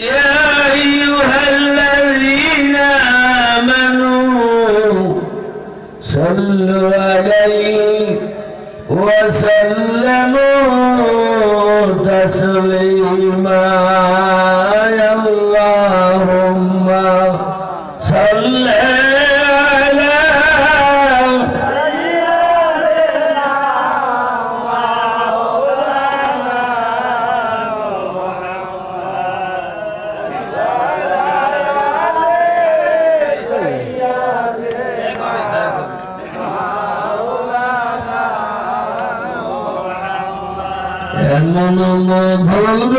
يا أيها الذين آمنوا صلوا عليه وسلموا. এমন মধুর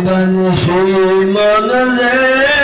দিবান সেই মন যে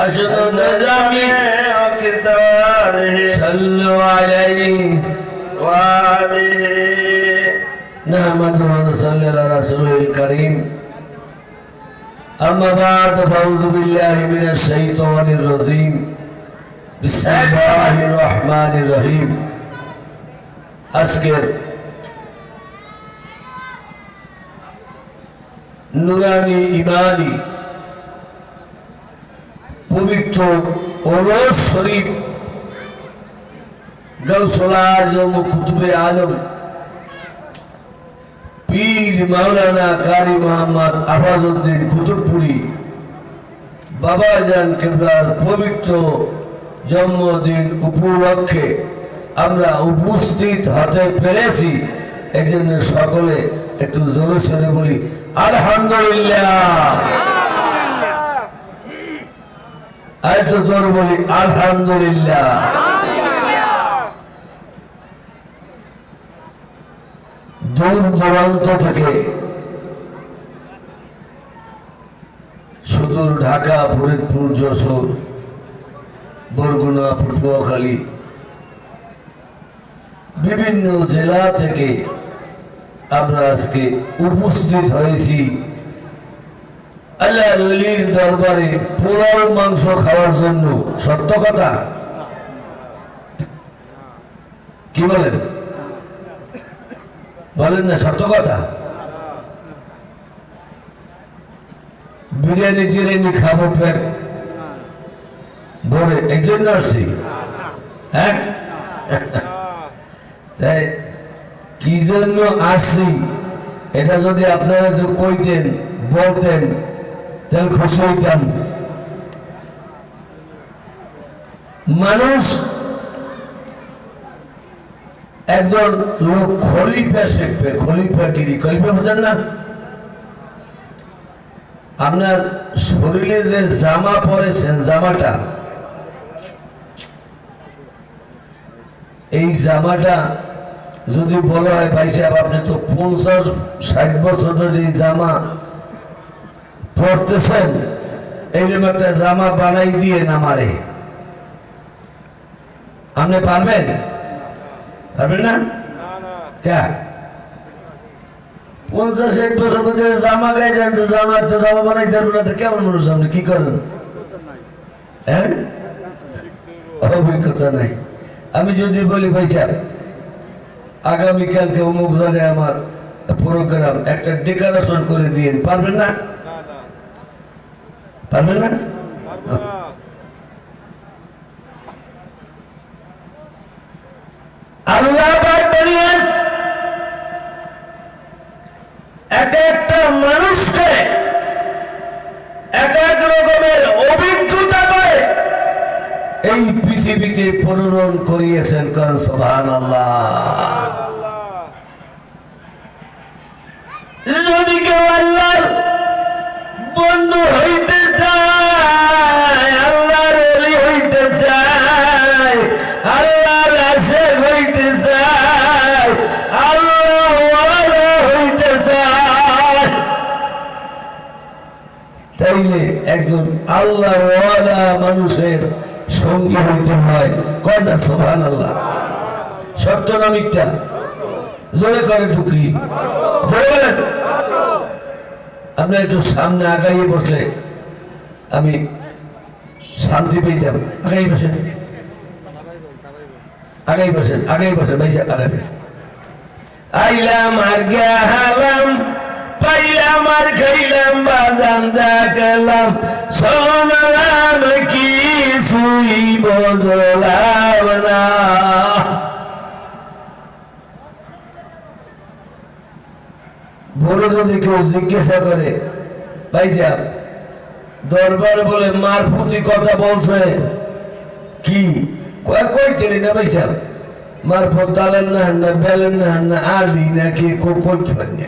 أشهد جميع صلوا عليه نحمده ونصلي على رسوله الكريم أما بعد فأعوذ بالله من الشيطان الرجيم بسم الله الرحمن الرحيم আজকের নুরানি ইমানি পবিত্র ওরস শরীফ গৌসল আজম কুতুবে আলম, পীর মাওলানা কারি মোহাম্মদ আফাজউদ্দিন কুতুবপুরি, বাবাজান কেবলার পবিত্র জন্মদিন উপলক্ষে আমরা উপস্থিত হতে পেরেছি। এই সকলে একটু জোরে সরে বলি, আলহামদুলিল্লাহ। জোর বলি, আলহামদুলিল্লাহ। দূর দূরান্ত থেকে সুদূর ঢাকা, ফরিদপুর, যশোর, বরগুনা, পটুয়াখালী, বিভিন্ন জেলা থেকে আমরা আজকে উপস্থিত হয়েছি। আল্লাহ রলির দরবারে পোলাও মাংস খাওয়ার জন্য, সত্য কথা? কি বলেন? বলেন না, সত্য কথা? বিরিয়ানি টিরিয়ানি খাব ফের। বলে, এই জন্য আসছি। হ্যাঁ? তাই, কি জন্য আসছি? এটা যদি আপনারা কইতেন, বলতেন তাহলে খুশি হইতাম। মানুষ একজন লোক খলিফা শিখবে, খলিফা গিরি খলিফা বোঝেন না? আপনার শরীরে যে জামা পরেছেন, জামাটা, এই জামাটা যদি বলা হয়, ভাই আপনি তো পঞ্চাশ, ষাট বছর ধরে এই জামা পড়তেছেন। এইরকম একটা জামা বানাই দিয়ে আমারে আপনি পারবেন? পারবেন না? কে? পঞ্চাশ ষাট বছর ধরে জামা গায়ে যান জামা একটা জামা বানাই দেবেন না, তো কেমন মানুষ আপনি? কি করেন? হ্যাঁ? অভিজ্ঞতা নাই। আমি যদি বলি, ভাই সাহেব, আগামীকালকে অমুক জায়গায় আমার প্রোগ্রাম একটা ডেকোরেশন করে দিয়ে পারবেন না? পারবেন না? আল্লাহ এক একটা মানুষকে এক এক রকমের অভিজ্ঞতা করে এই পৃথিবীতে প্রেরণ করিয়েছেন কারণ সোহান যদি কেউ আল্লাহর বন্ধু হইতে একজন আল্লাহ মানুষের সঙ্গী হইতে হয়। সোহান আল্লাহ সত্য জোরে করে ঢুকি একটু সামনে আগাইয়ে বসলে আমি শান্তি পেতাম আগাই বসেন। আগাই বসেন আগাই বসেন। ভাই সাহেব, আইলাম আর গেলাম পাইলাম আর খাইলাম, বাজান দেখলাম। শোনালাম কিছুই বজলাম না। বলে যদি কেউ জিজ্ঞাসা করে, ভাই সাহেব দরবার বলে মারফুতি কথা বলছে, কি? কয়, কই না ভাই সাহেব মারফত দালেন না না, বেলেন না না দি না কি করতে পারি না?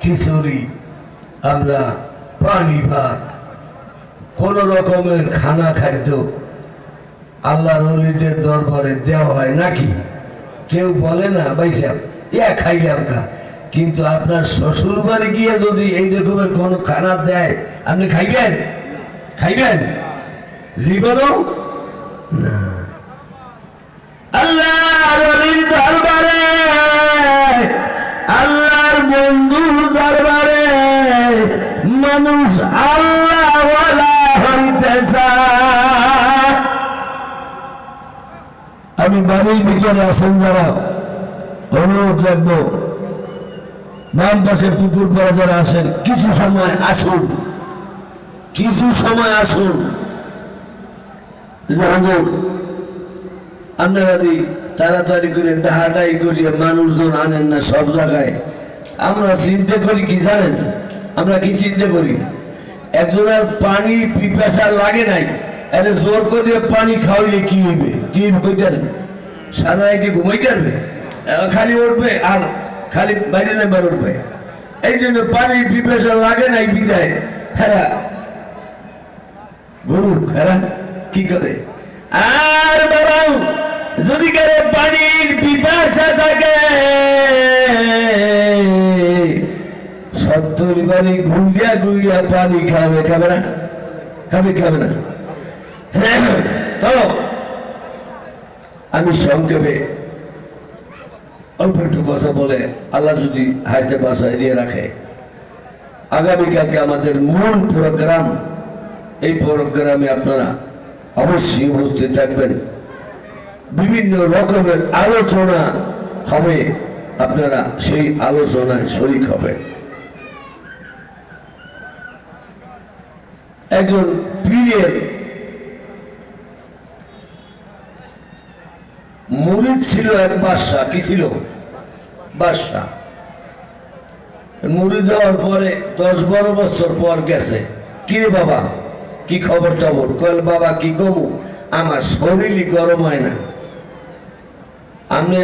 খিচুড়ি, আমরা পানি ভাত, কোন রকমের খানা খাদ্য আল্লাহর অলিদের দরবারে দেওয়া হয় নাকি? কেউ বলে না সাহেব, ইয়া খাইলাম কা। কিন্তু আপনার শ্বশুর বাড়ি গিয়ে যদি এই রকমের কোনো খানা দেয়, আপনি খাইবেন? খাইবেন? জীবনও? না। আল্লাহর অলির দরবারে আল্লাহর বন্ধুর দরবারে মানুষ আল্লাহ হইতে আমি বাড়ির ভিতরে আসেন যারা, অনুরোধ রাখব। বাম পাশে পুকুর পাড়া যারা আসেন কিছু সময় আসুন। কিছু সময় আসুন। আপনারা তাড়াতাড়ি করে ডাহাডাই করিয়ে মানুষজন আনেন না সব জায়গায়। আমরা চিন্তা করি কি জানেন? আমরা কি চিন্তা করি? একজনের পানি পিপাসা লাগে নাই, এনে জোর করে পানি খাওয়াইলে কি হইবে? কি জানেন? সারা রাইতে ঘুমাইতে পারবে? খালি উঠবে আর খালি বাইরে নেবার উঠবে। এই জন্য পানি পিপাসা লাগে নাই বিদায়। হ্যাঁ গরু হ্যাঁ কি করে? আর বাবা যদি করে পানির পিপাসা থাকে সত্তর বাড়ি ঘুরিয়া ঘুরিয়া পানি খাবে খাবে না? খাবে খাবে না? তো, আমি সংক্ষেপে অল্প একটু কথা বলে আল্লাহ যদি হাইতে বাসায় দিয়ে রাখে, আগামীকালকে আমাদের মূল প্রোগ্রাম, এই প্রোগ্রামে আপনারা অবশ্যই উপস্থিত থাকবেন। বিভিন্ন রকমের আলোচনা হবে, আপনারা সেই আলোচনায় শরিক হবেন। একজন পীরের মুরিদ ছিল এক বাদশাহ। কি ছিল? বাদশাহ। মুড়ি যাওয়ার পরে দশ বারো বছর পর গেছে। কি বাবা? কি খবর টবর? কল বাবা, কি কমু? আমার শরীরই গরম হয় না। আপনি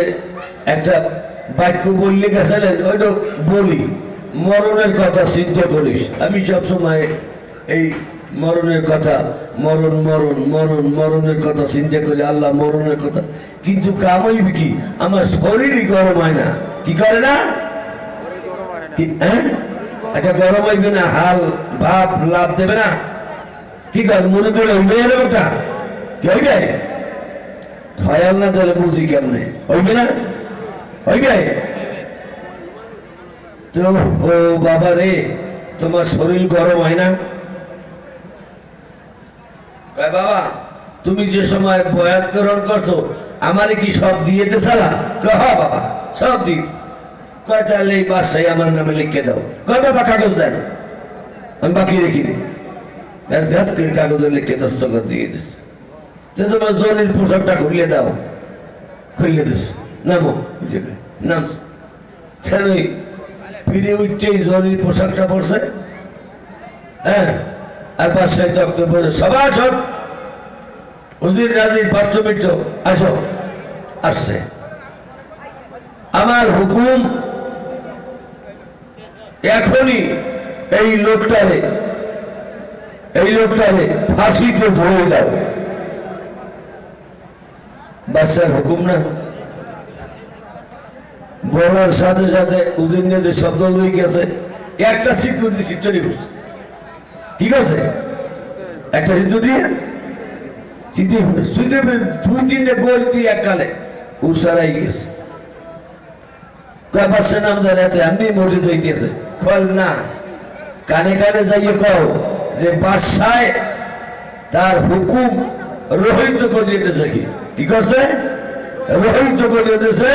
একটা বাক্য বললে গেছিলেন ওইটা বলি। মরণের কথা চিন্তা করিস। আমি সবসময় এই মরণের কথা, মরণ মরণ মরণ, মরণের কথা চিন্তা করি আল্লাহ মরণের কথা। কিন্তু কামাইবি কি? আমার শরীরই গরম হয় না। কি করে না? হ্যাঁ? একটা গরম হইবে না, হাল, ভাব, লাভ দেবে না। কি কর? মনে করে হইবে বেটা কি হইবে? হয়াল না তাহলে বুঝি কেমনে? হইবে না? হইবে? তো, ও বাবা রে তোমার শরীর গরম হয় না? কয় বাবা, তুমি যে সময় বয়াতকরণ করছ, আমারে কি সব দিয়ে দিছালা কয় হ্যাঁ বাবা, সব দিস। কয়, তাহলে এই বাসায় আমার নামে লিখে দাও। কয়, বাবা, কাগজ দেন। আমি বাকি রেখি দিই। গাছ গাছ করে কাগজে লিখে দস্তখত দিয়ে দিস। তো তোমার জলের পোশাকটা খুলিয়ে দাও। খুলিয়ে দিস। নামো নাম ছেড়ে ফিরে উঠছে জলের পোশাকটা পড়ছে হ্যাঁ? আর বাসায় তক্ত পড়ে সবাই সব হুজির রাজির পার্থ মিত্র আসো। আসছে। আমার হুকুম এখনই এই লোকটারে এই লোকটারে ফাঁসিতে ধরে দাও। বাচ্চার হুকুম না। বলার সাথে সাথে উদিন যে শব্দ লই গেছে। একটা সিকিউরিটি সিটরি করছে ঠিক আছে? একটা সিদ্ধ দিয়ে? গেছে। কল না, কানে কানে কও যে তার হুকুম রোহিত করিয়ে দিয়েছে কি? কি করছে? রোহিত করিয়ে দিয়েছে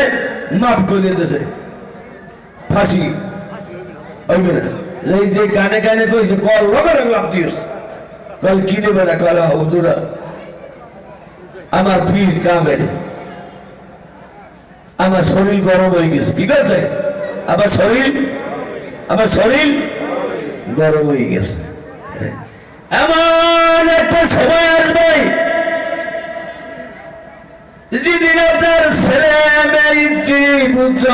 মাফ করিয়ে দিয়েছে ফাঁসি। হইবে না। যে যে কানে কানে কইছে কল লগা লাভ দিস কল কি নেবে না? কল হুজুরা আমার পীর কামেল আমার শরীর গরম হয়ে গেছে। কি করছে আমার শরীর আমার শরীর গরম হয়ে গেছে। এমন একটা সময় আসবে, যেদিন আপনার ছেলে মেয়ে পুত্র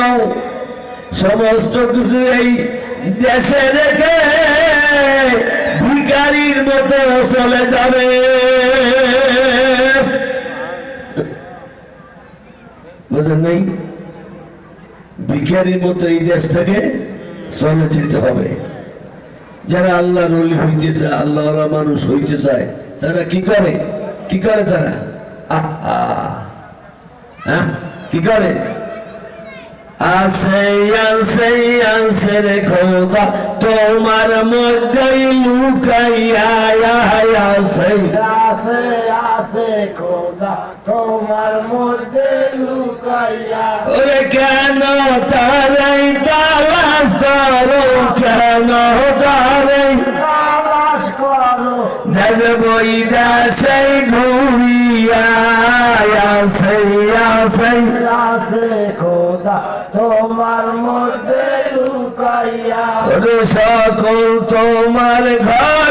সমস্ত কিছু এই দেশে রেখে ভিকারির মতো চলে যাবে। বুঝলেন নাই? ভিখারির মতো এই দেশ থেকে চলে যেতে হবে। যারা আল্লাহ রলি হইতে চায় আল্লাহ মানুষ হইতে চায়, তারা কি করে? কি করে তারা? আহা! হ্যাঁ? কি করে? আছে আছে আছে রে খোদা তোমার মধ্যেই লুকাইয়া আছে আছে আছে খোদা তোমার মধ্যে লুকাইয়া ওরে কেন তারাই তালাশ করো কেন তারাই তালাশ করো। দেশ বই দেশে ঘুরিয়া আছে আছে আছে তোমার মধ্যে লুকাইয়া সকল তোমার ঘরের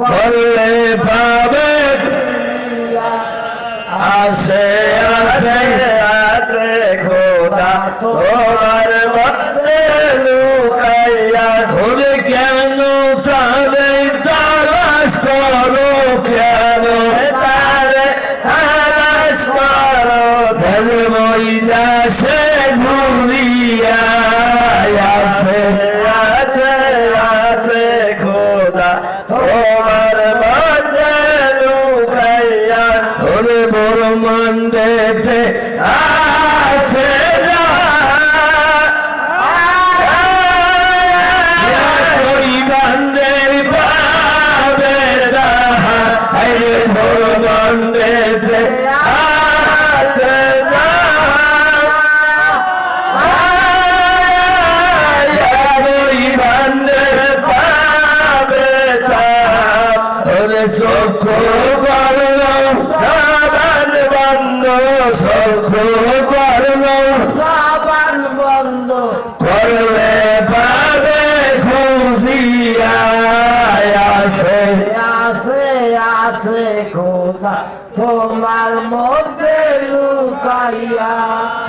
করলে পাবে আসে আসে আসে খোদা। তোমার মধ্যে লুকাইয়া ঘুরে কেন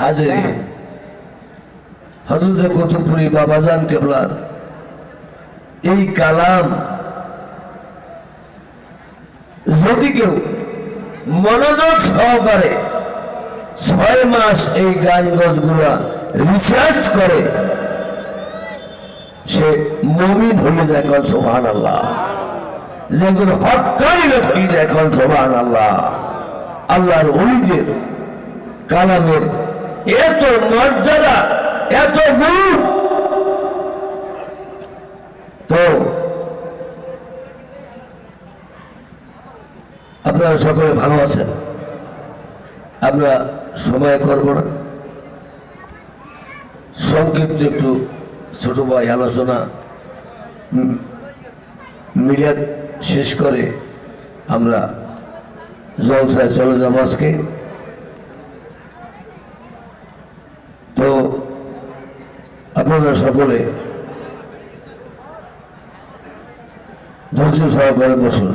হাজিরি হজরত কুতুবপুরি বাবাজান কেবলার এই কালাম যদি কেউ মনোযোগ সহকারে ছয় মাস এই গান গজগুলা রিসার্চ করে, সে মমিন হয়ে যায় এখন সোহান আল্লাহ যেগুলো হকারি হয়ে যায় এখন সোহান আল্লাহ আল্লাহর অলিদের কালামের এত মর্যাদা, এত গুণ। তো, আপনারা সকলে ভালো আছেন। আমরা সময় করব না। সংক্ষিপ্ত একটু ছোট ভাই আলোচনা মিলাদ শেষ করে আমরা জলসায় চলে যাব আজকে তো আপনারা সকলে ধৈর্য সহকারে বসুন।